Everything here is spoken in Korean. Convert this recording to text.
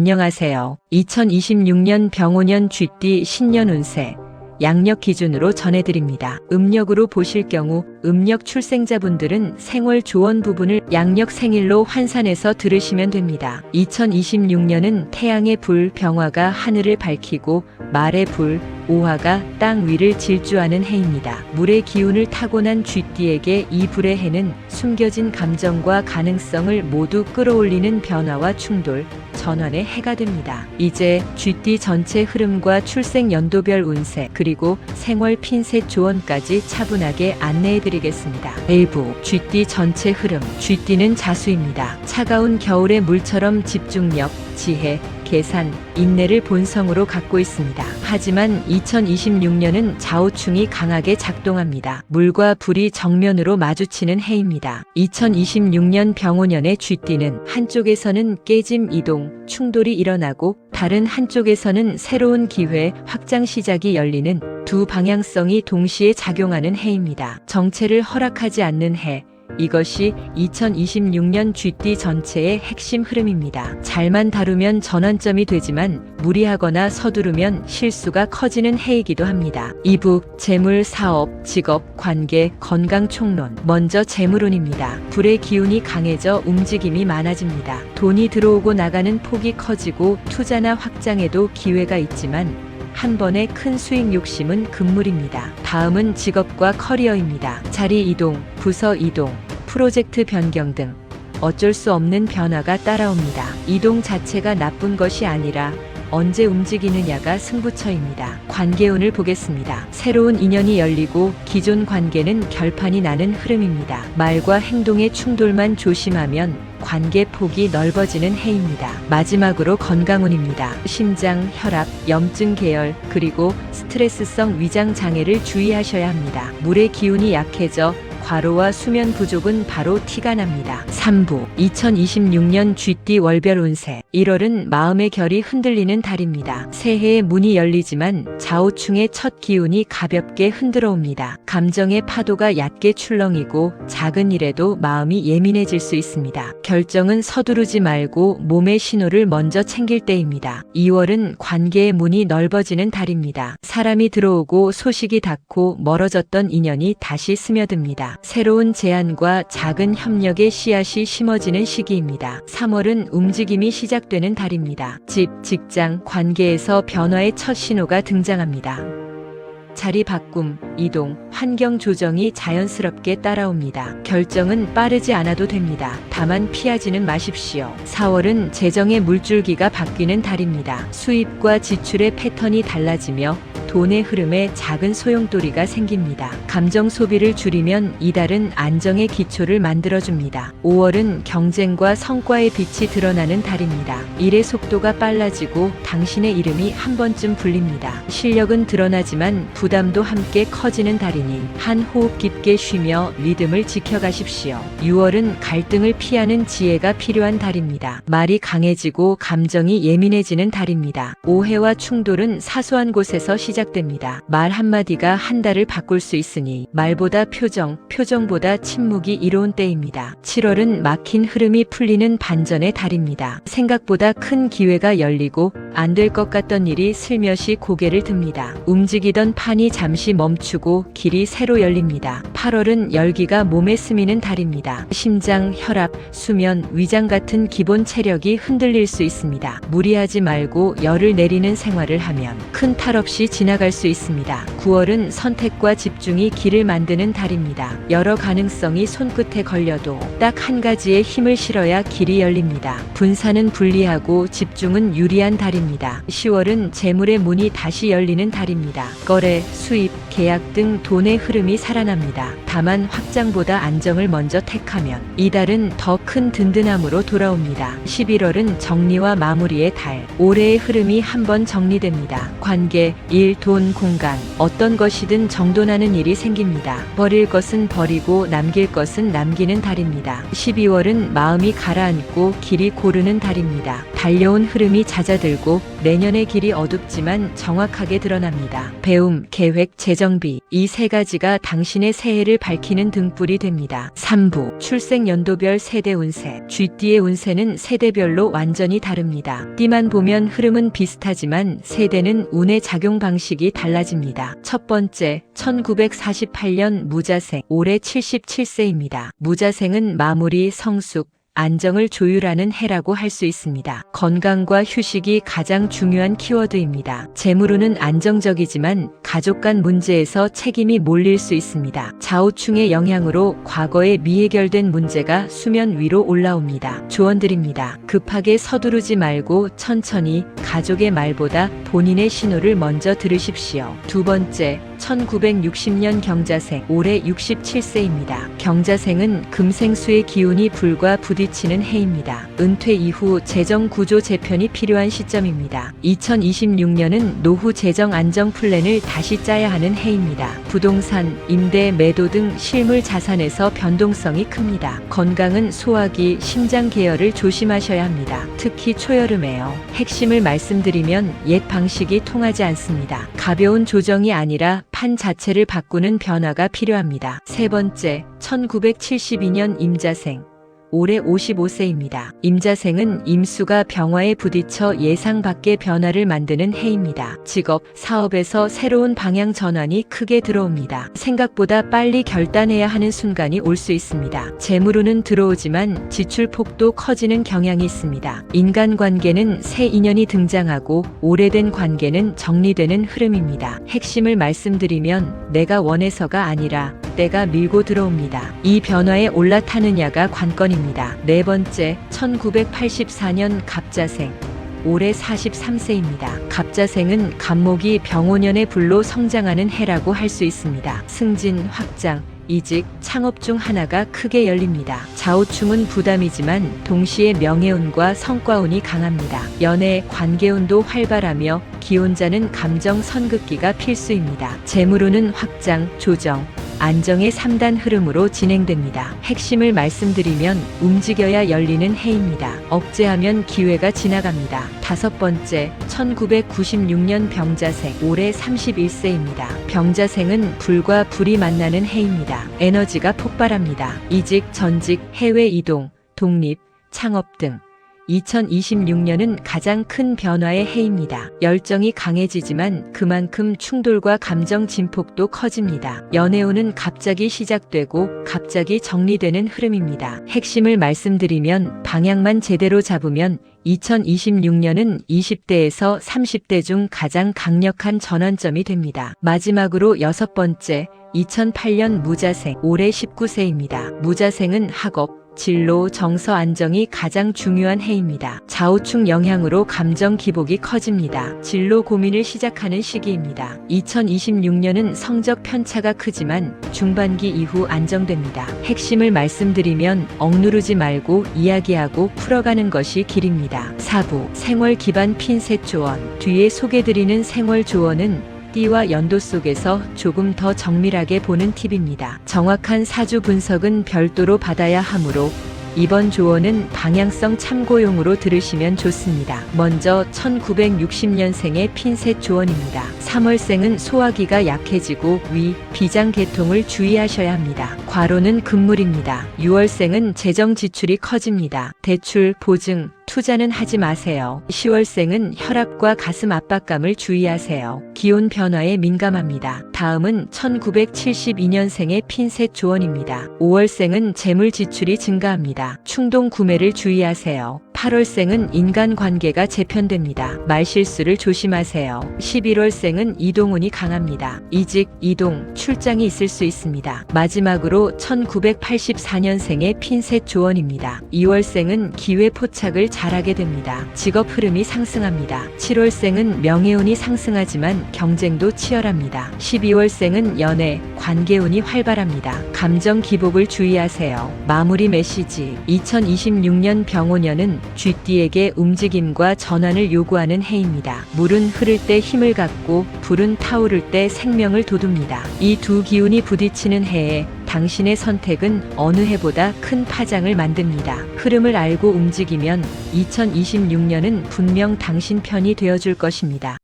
안녕하세요. 2026년 병오년 쥐띠 신년 운세 양력 기준으로 전해드립니다. 음력으로 보실 경우 음력 출생자분들은 생월 조원 부분을 양력 생일로 환산해서 들으시면 됩니다. 2026년은 태양의 불 병화가 하늘을 밝히고 말의 불 오화가 땅 위를 질주하는 해입니다. 물의 기운을 타고난 쥐띠에게 이 불의 해는 숨겨진 감정과 가능성을 모두 끌어올리는 변화와 충돌, 전환의 해가 됩니다. 이제 쥐띠 전체 흐름과 출생 연도별 운세 그리고 생월 핀셋 조언까지 차분하게 안내해 드리겠습니다. 일부 쥐띠 전체 흐름 쥐띠는 자수입니다. 차가운 겨울의 물처럼 집중력, 지혜, 계산, 인내를 본성으로 갖고 있습니다. 하지만 2026년은 좌우충이 강하게 작동합니다. 물과 불이 정면으로 마주치는 해입니다. 2026년 병오년의 쥐띠는 한쪽에서는 깨짐 이동, 충돌이 일어나고 다른 한쪽에서는 새로운 기회, 확장 시작이 열리는 두 방향성이 동시에 작용하는 해입니다. 정체를 허락하지 않는 해, 이것이 2026년 쥐띠 전체의 핵심 흐름입니다. 잘만 다루면 전환점이 되지만 무리하거나 서두르면 실수가 커지는 해이기도 합니다. 이부, 재물, 사업, 직업, 관계, 건강 총론. 먼저 재물운입니다. 불의 기운이 강해져 움직임이 많아집니다. 돈이 들어오고 나가는 폭이 커지고 투자나 확장에도 기회가 있지만 한 번의 큰 수익 욕심은 금물입니다. 다음은 직업과 커리어입니다. 자리 이동, 부서 이동, 프로젝트 변경 등 어쩔 수 없는 변화가 따라옵니다. 이동 자체가 나쁜 것이 아니라 언제 움직이느냐가 승부처입니다. 관계운을 보겠습니다. 새로운 인연이 열리고 기존 관계는 결판이 나는 흐름입니다. 말과 행동의 충돌만 조심하면 관계 폭이 넓어지는 해입니다. 마지막으로 건강운입니다. 심장, 혈압, 염증 계열, 그리고 스트레스성 위장 장애를 주의하셔야 합니다. 물의 기운이 약해져 과로와 수면 부족은 바로 티가 납니다. 3부 2026년 쥐띠 월별 운세 1월은 마음의 결이 흔들리는 달입니다. 새해의 문이 열리지만 좌우충의 첫 기운이 가볍게 흔들어 옵니다. 감정의 파도가 얕게 출렁이고 작은 일에도 마음이 예민해질 수 있습니다. 결정은 서두르지 말고 몸의 신호를 먼저 챙길 때입니다. 2월은 관계의 문이 넓어지는 달입니다. 사람이 들어오고 소식이 닿고 멀어졌던 인연이 다시 스며듭니다. 새로운 제안과 작은 협력의 씨앗이 심어지는 시기입니다. 3월은 움직임이 시작되는 달입니다. 집, 직장, 관계에서 변화의 첫 신호가 등장합니다. 자리 바꿈, 이동, 환경 조정이 자연스럽게 따라옵니다. 결정은 빠르지 않아도 됩니다. 다만 피하지는 마십시오. 4월은 재정의 물줄기가 바뀌는 달입니다. 수입과 지출의 패턴이 달라지며 돈의 흐름에 작은 소용돌이가 생깁니다. 감정 소비를 줄이면 이달은 안정의 기초를 만들어줍니다. 5월은 경쟁과 성과의 빛이 드러나는 달입니다. 일의 속도가 빨라지고 당신의 이름이 한 번쯤 불립니다. 실력은 드러나지만 부담도 함께 커지는 달이니 한 호흡 깊게 쉬며 리듬을 지켜가십시오. 6월은 갈등을 피하는 지혜가 필요한 달입니다. 말이 강해지고 감정이 예민해지는 달입니다. 오해와 충돌은 사소한 곳에서 시작됩니다. 말 한마디가 한 달을 바꿀 수 있으니 말보다 표정, 표정보다 침묵이 이로운 때입니다. 7월은 막힌 흐름이 풀리는 반전의 달입니다. 생각보다 큰 기회가 열리고 안 될 것 같던 일이 슬며시 고개를 듭니다. 움직이던 판이 잠시 멈추고 길이 새로 열립니다. 8월은 열기가 몸에 스미는 달입니다. 심장, 혈압, 수면, 위장 같은 기본 체력이 흔들릴 수 있습니다. 무리하지 말고 열을 내리는 생활을 하면 큰 탈 없이 지나갈 수 있습니다. 9월은 선택과 집중이 길을 만드는 달입니다. 여러 가능성이 손끝에 걸려도 딱 한 가지에 힘을 실어야 길이 열립니다. 분산은 불리하고 집중은 유리한 달입니다. 10월은 재물의 문이 다시 열리는 달입니다. 거래, 수입, 계약 등 돈의 흐름이 살아납니다. 다만 확장보다 안정을 먼저 택하면 이달은 더 큰 든든함으로 돌아옵니다. 11월은 정리와 마무리의 달. 올해의 흐름이 한번 정리됩니다. 관계, 일, 돈, 공간. 어떤 것이든 정돈하는 일이 생깁니다. 버릴 것은 버리고 남길 것은 남기는 달입니다. 12월은 마음이 가라앉고 길이 고르는 달입니다. 달려온 흐름이 잦아들고 내년의 길이 어둡지만 정확하게 드러납니다. 배움, 계획, 재정비 이세 가지가 당신의 새해를 밝히는 등불이 됩니다. 3부 출생 연도별 세대 운세 쥐띠의 운세는 세대별로 완전히 다릅니다. 띠만 보면 흐름은 비슷하지만 세대는 운의 작용 방식이 달라집니다. 첫 번째 1948년 무자생 올해 77세입니다. 무자생은 마무리, 성숙, 안정을 조율하는 해라고 할 수 있습니다. 건강과 휴식이 가장 중요한 키워드입니다. 재물운은 안정적이지만 가족 간 문제에서 책임이 몰릴 수 있습니다. 좌우충의 영향으로 과거에 미해결된 문제가 수면 위로 올라옵니다. 조언드립니다. 급하게 서두르지 말고 천천히 가족의 말보다 본인의 신호를 먼저 들으십시오. 두 번째, 1960년 경자생, 올해 67세입니다. 경자생은 금생수의 기운이 불과 부딪히는 해입니다. 은퇴 이후 재정 구조 재편이 필요한 시점입니다. 2026년은 노후 재정 안정 플랜을 다시 짜야 하는 해입니다. 부동산, 임대, 매도 등 실물 자산에서 변동성이 큽니다. 건강은 소화기, 심장 계열을 조심하셔야 합니다. 특히 초여름에요. 핵심을 말씀드리면 옛 방식이 통하지 않습니다. 가벼운 조정이 아니라 판 자체를 바꾸는 변화가 필요합니다. 세 번째, 1972년 임자생. 올해 55세입니다. 임자생은 임수가 병화에 부딪혀 예상 밖의 변화를 만드는 해입니다. 직업, 사업에서 새로운 방향 전환이 크게 들어옵니다. 생각보다 빨리 결단해야 하는 순간이 올 수 있습니다. 재물운은 들어오지만 지출 폭도 커지는 경향이 있습니다. 인간관계는 새 인연이 등장하고 오래된 관계는 정리되는 흐름입니다. 핵심을 말씀드리면 내가 원해서가 아니라 때가 밀고 들어옵니다. 이 변화에 올라타느냐가 관건입니다. 네 번째, 1984년 갑자생. 올해 43세입니다. 갑자생은 갑목이 병오년의 불로 성장하는 해라고 할 수 있습니다. 승진, 확장, 이직, 창업 중 하나가 크게 열립니다. 좌우충은 부담이지만 동시에 명예운과 성과운이 강합니다. 연애, 관계운도 활발하며 기혼자는 감정 선긋기가 필수입니다. 재물운은 확장, 조정, 안정의 3단 흐름으로 진행됩니다. 핵심을 말씀드리면 움직여야 열리는 해입니다. 억제하면 기회가 지나갑니다. 다섯 번째, 1996년 병자생, 올해 31세입니다. 병자생은 불과 불이 만나는 해입니다. 에너지가 폭발합니다. 이직, 전직, 해외 이동, 독립, 창업 등 2026년은 가장 큰 변화의 해입니다. 열정이 강해지지만 그만큼 충돌과 감정 진폭도 커집니다. 연애운은 갑자기 시작되고 갑자기 정리되는 흐름입니다. 핵심을 말씀드리면 방향만 제대로 잡으면 2026년은 20대에서 30대 중 가장 강력한 전환점이 됩니다. 마지막으로 여섯 번째, 2008년 무자생, 올해 19세입니다. 무자생은 학업, 진로, 정서 안정이 가장 중요한 해입니다. 좌우충 영향으로 감정 기복이 커집니다. 진로 고민을 시작하는 시기입니다. 2026년은 성적 편차가 크지만 중반기 이후 안정됩니다. 핵심을 말씀드리면 억누르지 말고 이야기하고 풀어가는 것이 길입니다. 4부 생활 기반 핀셋 조언 뒤에 소개드리는 생활 조언은 띠와 연도 속에서 조금 더 정밀하게 보는 팁입니다. 정확한 사주 분석은 별도로 받아야 하므로 이번 조언은 방향성 참고용으로 들으시면 좋습니다. 먼저 1960년생의 핀셋 조언입니다. 3월생은 소화기가 약해지고 위, 비장 계통을 주의하셔야 합니다. 과로는 금물입니다. 6월생은 재정 지출이 커집니다. 대출, 보증, 투자는 하지 마세요. 10월생은 혈압과 가슴 압박감을 주의하세요. 기온 변화에 민감합니다. 다음은 1972년생의 핀셋 조언입니다. 5월생은 재물 지출이 증가합니다. 충동 구매를 주의하세요. 8월생은 인간관계가 재편됩니다. 말실수를 조심하세요. 11월생은 이동운이 강합니다. 이직, 이동, 출장이 있을 수 있습니다. 마지막으로 1984년생의 핀셋 조언입니다. 2월생은 기회 포착을 잘하게 됩니다. 직업 흐름이 상승합니다. 7월생은 명예운이 상승하지만 경쟁도 치열합니다. 12월생은 연애, 관계운이 활발합니다. 감정 기복을 주의하세요. 마무리 메시지 2026년 병오년은 쥐띠에게 움직임과 전환을 요구하는 해입니다. 물은 흐를 때 힘을 갖고 불은 타오를 때 생명을 돋웁니다. 이 두 기운이 부딪히는 해에 당신의 선택은 어느 해보다 큰 파장을 만듭니다. 흐름을 알고 움직이면 2026년은 분명 당신 편이 되어줄 것입니다.